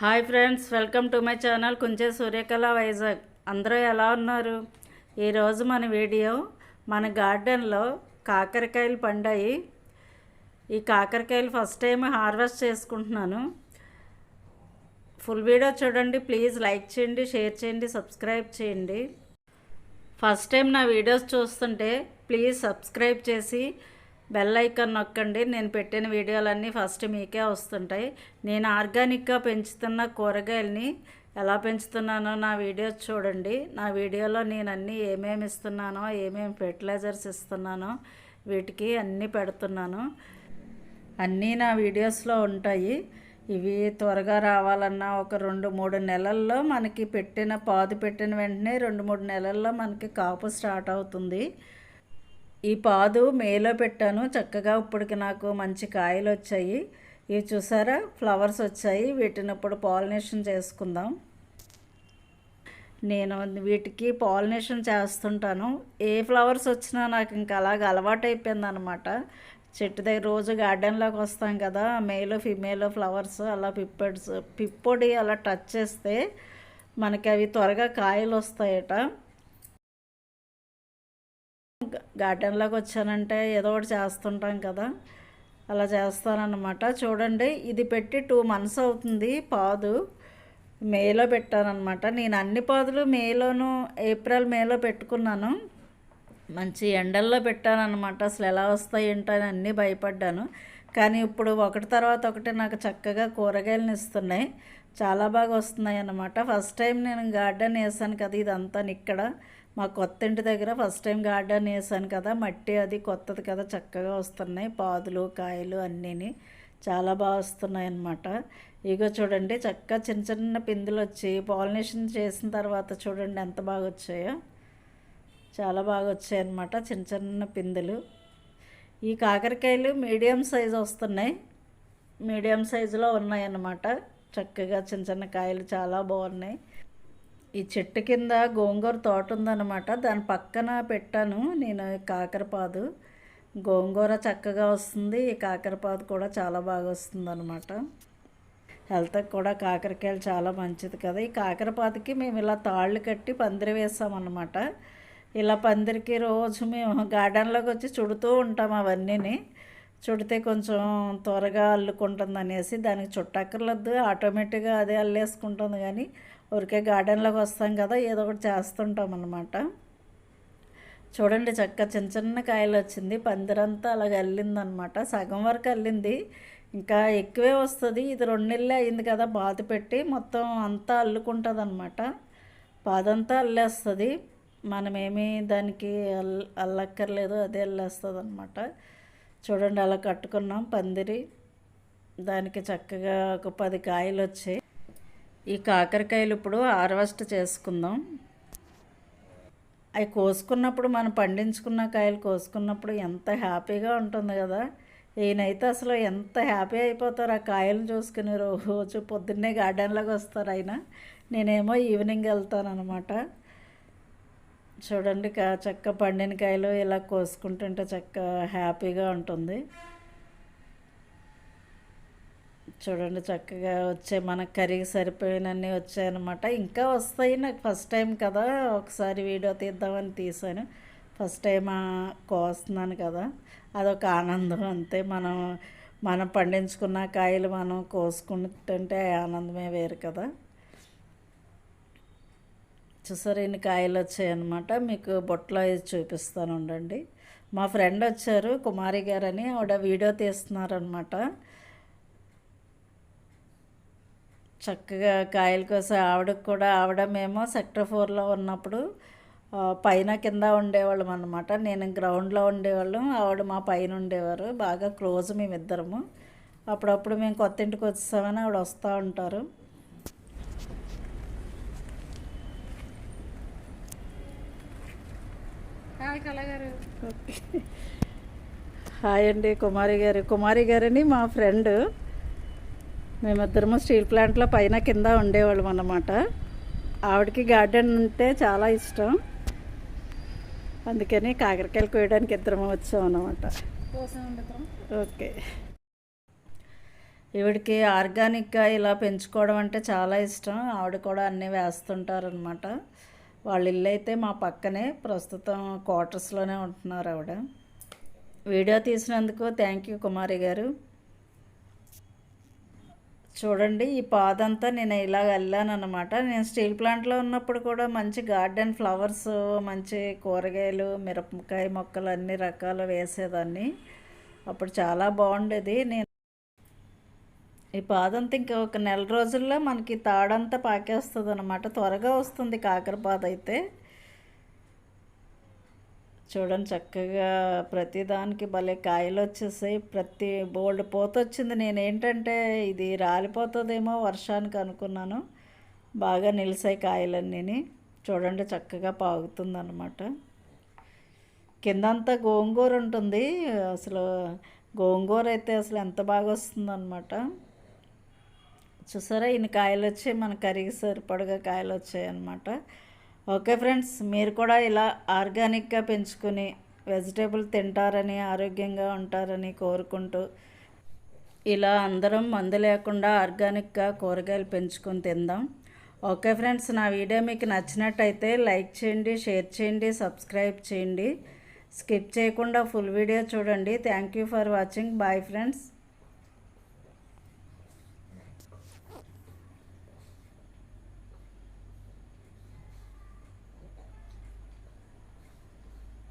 Hi friends welcome to my channel కొంచెం సూర్యకళ వైజాగ్. అందరూ ఎలా ఉన్నారు? ఈరోజు మన వీడియో మన గార్డెన్లో కాకరకాయలు పండాయి. ఈ కాకరకాయలు ఫస్ట్ టైం హార్వెస్ట్ చేసుకుంటున్నాను. ఫుల్ వీడియో చూడండి ప్లీజ్ లైక్ చేయండి షేర్ చేయండి సబ్స్క్రైబ్ చేయండి. ఫస్ట్ టైం నా వీడియోస్ చూస్తుంటే ప్లీజ్ సబ్స్క్రైబ్ చేసి బెల్ ఐకాన్ నొక్కండి. నేను పెట్టిన వీడియోలన్నీ ఫస్ట్ మీకే వస్తుంటాయి. నేను ఆర్గానిక్గా పెంచుతున్న కూరగాయలని ఎలా పెంచుతున్నానో నా వీడియోస్ చూడండి. నా వీడియోలో నేను అన్నీ ఏమేమి ఇస్తున్నానో ఏమేమి ఫెర్టిలైజర్స్ ఇస్తున్నానో వీటికి అన్నీ పెడుతున్నాను. అన్నీ నా వీడియోస్లో ఉంటాయి. ఇవి త్వరగా రావాలన్నా ఒక రెండు మూడు నెలల్లో మనకి పెట్టిన పాదు పెట్టిన వెంటనే రెండు మూడు నెలల్లో మనకి కాపు స్టార్ట్ అవుతుంది. ఈ పాదు మేలో పెట్టాను. చక్కగా ఇప్పటికి నాకు మంచి కాయలు వచ్చాయి. ఇవి చూసారా? ఫ్లవర్స్ వచ్చాయి. వీటిని ఇప్పుడు పాలినేషన్ చేసుకుందాం. నేను వీటికి పాలినేషన్ చేస్తుంటాను. ఏ ఫ్లవర్స్ వచ్చినా నాకు ఇంకా అలాగ అలవాటు అయిపోయింది అనమాట చెట్టు దగ్గర రోజు గార్డెన్లోకి వస్తాం కదా మేల్ ఫిమేల్ ఫ్లవర్స్ అలా పిప్పడ్స్ పిప్పొడి అలా టచ్ చేస్తే మనకి అవి త్వరగా కాయలు వస్తాయట. గార్డెన్లోకి వచ్చానంటే ఏదో ఒకటి చేస్తుంటాం కదా అలా చేస్తానన్నమాట. చూడండి ఇది పెట్టి టూ మంత్స్ అవుతుంది పాదు. మేలో పెట్టానమాట నేను అన్ని పాదులు మేలోను ఏప్రిల్ మేలో పెట్టుకున్నాను. మంచి ఎండల్లో పెట్టానమాట అసలు ఎలా వస్తాయి ఏంటని అన్నీ భయపడ్డాను. కానీ ఇప్పుడు ఒకటి తర్వాత ఒకటి నాకు చక్కగా కూరగాయలను ఇస్తున్నాయి. చాలా బాగా వస్తున్నాయి అన్నమాట ఫస్ట్ టైం నేను గార్డెన్ వేసాను కదా ఇదంతా ఇక్కడ. మా కొత్త ఇంటి దగ్గర ఫస్ట్ టైం గార్డెన్ వేసాను కదా మట్టి అది కొత్తది కదా చక్కగా వస్తున్నాయి. పాదులు కాయలు అన్నీని చాలా బాగా వస్తున్నాయి అన్నమాట. ఇగో చూడండి చక్కగా చిన్న చిన్న పిందులు వచ్చి పాలినేషన్ చేసిన తర్వాత చూడండి ఎంత బాగా వచ్చాయో. చాలా బాగా వచ్చాయి అన్నమాట చిన్న చిన్న పిందులు. ఈ కాకరకాయలు మీడియం సైజు వస్తున్నాయి. మీడియం సైజులో ఉన్నాయన్నమాట చక్కగా చిన్న చిన్న కాయలు చాలా బాగున్నాయి. ఈ చెట్టు కింద గోంగూర తోట ఉందన్నమాట. దాని పక్కన పెట్టాను. నేను కాకరపాదు. గోంగూర చక్కగా వస్తుంది. ఈ కాకరపాదు కూడా చాలా బాగా వస్తుంది అనమాట హెల్త్కి కూడా కాకరకాయలు చాలా మంచిది కదా. ఈ కాకరపాదుకి మేము ఇలా తాళ్ళు కట్టి పందిరి వేసామన్నమాట. ఇలా పందిరికి రోజు మేము గార్డెన్లోకి వచ్చి చుడుతూ ఉంటాం అవన్నీని. చుడితే కొంచెం త్వరగా అల్లుకుంటుంది అనేసి దానికి చుట్టక్కర్లేదు ఆటోమేటిక్గా అదే అల్లేసుకుంటుంది. కానీ ఊరికే గార్డెన్లోకి వస్తాం కదా ఏదో ఒకటి చేస్తుంటాం అన్నమాట. చూడండి చక్క చిన్న చిన్న కాయలు వచ్చింది పందిరంతా అలాగ అల్లిందనమాట సగం వరకు అల్లింది. ఇంకా ఎక్కువే వస్తుంది. ఇది రెండు నెలలే అయింది కదా బాధ పెట్టి మొత్తం అంతా అల్లుకుంటుంది అనమాట పాదంతా అల్లేస్తుంది. మనమేమి దానికి అల్ అల్లక్కర్లేదు అదే అల్లేస్తుంది అనమాట చూడండి అలా కట్టుకున్నాం పందిరి. దానికి చక్కగా ఒక పది కాయలు వచ్చాయి ఈ కాకరకాయలు ఇప్పుడు హార్వెస్ట్ చేసుకుందాం. అవి కోసుకున్నప్పుడు మనం పండించుకున్న కాయలు కోసుకున్నప్పుడు ఎంత హ్యాపీగా ఉంటుంది కదా. ఈయనైతే అసలు ఎంత హ్యాపీ అయిపోతారు ఆ కాయలు చూసుకుని రోజు పొద్దున్నే గార్డెన్లోకి వస్తారు ఆయన. నేనేమో ఈవినింగ్ వెళ్తాను అనమాట చూడండి కా చక్క పండిన కాయలు ఇలా కోసుకుంటుంటే చక్క హ్యాపీగా ఉంటుంది. చూడండి చక్కగా వచ్చే మనకు కర్రీకి సరిపోయినన్నీ వచ్చాయన్నమాట. ఇంకా వస్తాయి నాకు ఫస్ట్ టైం కదా ఒకసారి వీడియో తీద్దామని తీసాను ఫస్ట్ టైం కోస్తున్నాను కదా అదొక ఆనందం అంతే. మనం మనం పండించుకున్న కాయలు మనం కోసుకుంటుంటే ఆనందమే వేరు కదా. చూసారు ఇన్ని కాయలు వచ్చాయన్నమాట. మీకు బొట్టలో చూపిస్తాను ఉండండి. మా ఫ్రెండ్ వచ్చారు కుమారి గారని ఆవిడ వీడియో తీస్తున్నారనమాట చక్కగా కాయల కోసం ఆవిడకు కూడా ఆవిడ మేము సెక్టర్ ఫోర్లో ఉన్నప్పుడు పైన కింద ఉండేవాళ్ళం అనమాట నేను గ్రౌండ్లో ఉండేవాళ్ళం ఆవిడ మా పైన ఉండేవారు. బాగా క్లోజ్ మేమిద్దరము. అప్పుడప్పుడు మేము కొత్త ఇంటికి వచ్చేసామని ఆవిడ వస్తూ ఉంటారు. హాయ్ అండి కుమారి గారు. కుమారి గారని మా ఫ్రెండ్ మేమిద్దరము స్టీల్ ప్లాంట్లో పైన కింద ఉండేవాళ్ళం అన్నమాట. ఆవిడకి గార్డెన్ ఉంటే చాలా ఇష్టం. అందుకని కాకరకాయలు కోయడానికి ఇద్దరము వచ్చాం అన్నమాట. ఓకే. ఈవిడికి ఆర్గానిక్గా ఇలా పెంచుకోవడం అంటే చాలా ఇష్టం. ఆవిడ కూడా అన్నీ వేస్తుంటారనమాట వాళ్ళ ఇల్లు అయితే మా పక్కనే ప్రస్తుతం క్వార్టర్స్లోనే ఉంటున్నారు ఆవిడ. వీడియో తీసినందుకు థ్యాంక్ యూ కుమారి గారు. చూడండి ఈ పాదంతా నేను ఇలా వెళ్ళాను అనమాట నేను స్టీల్ ప్లాంట్లో ఉన్నప్పుడు కూడా మంచి గార్డెన్ ఫ్లవర్స్ మంచి కూరగాయలు మిరపకాయ మొక్కలు అన్ని రకాలు వేసేదాన్ని. అప్పుడు చాలా బాగుండేది. నేను ఈ పాదంతా ఇంకా ఒక నెల రోజుల్లో మనకి తాడంతా పాకేస్తుంది అనమాట త్వరగా వస్తుంది కాకరపాద అయితే చూడండి చక్కగా ప్రతిదానికి భలే కాయలు వచ్చేసాయి ప్రతి బోల్డ్ పోత వచ్చింది నేను ఏంటంటే ఇది రాలిపోతుందేమో వర్షానికి అనుకున్నాను. బాగా నిలిసాయి కాయలన్నీ చూడండి చక్కగా పాగుతుందన్నమాట. కిందంతా గోంగూర ఉంటుంది. అసలు గోంగూర అయితే అసలు ఎంత బాగా వస్తుందన్నమాట చూసారా ఇన్ని కాయలు వచ్చాయి మన కరిగి సరిపడగా కాయలు వచ్చాయి అన్నమాట ఓకే ఫ్రెండ్స్ మీరు కూడా ఇలా ఆర్గానిక్గా పెంచుకుని వెజిటేబుల్ తింటారని ఆరోగ్యంగా ఉంటారని కోరుకుంటూ ఇలా అందరం మందు లేకుండా ఆర్గానిక్గా కూరగాయలు పెంచుకొని తిందాం. ఓకే ఫ్రెండ్స్ నా వీడియో మీకు నచ్చినట్టయితే లైక్ చేయండి షేర్ చేయండి సబ్స్క్రైబ్ చేయండి. స్కిప్ చేయకుండా ఫుల్ వీడియో చూడండి. Thank you for watching. Bye friends.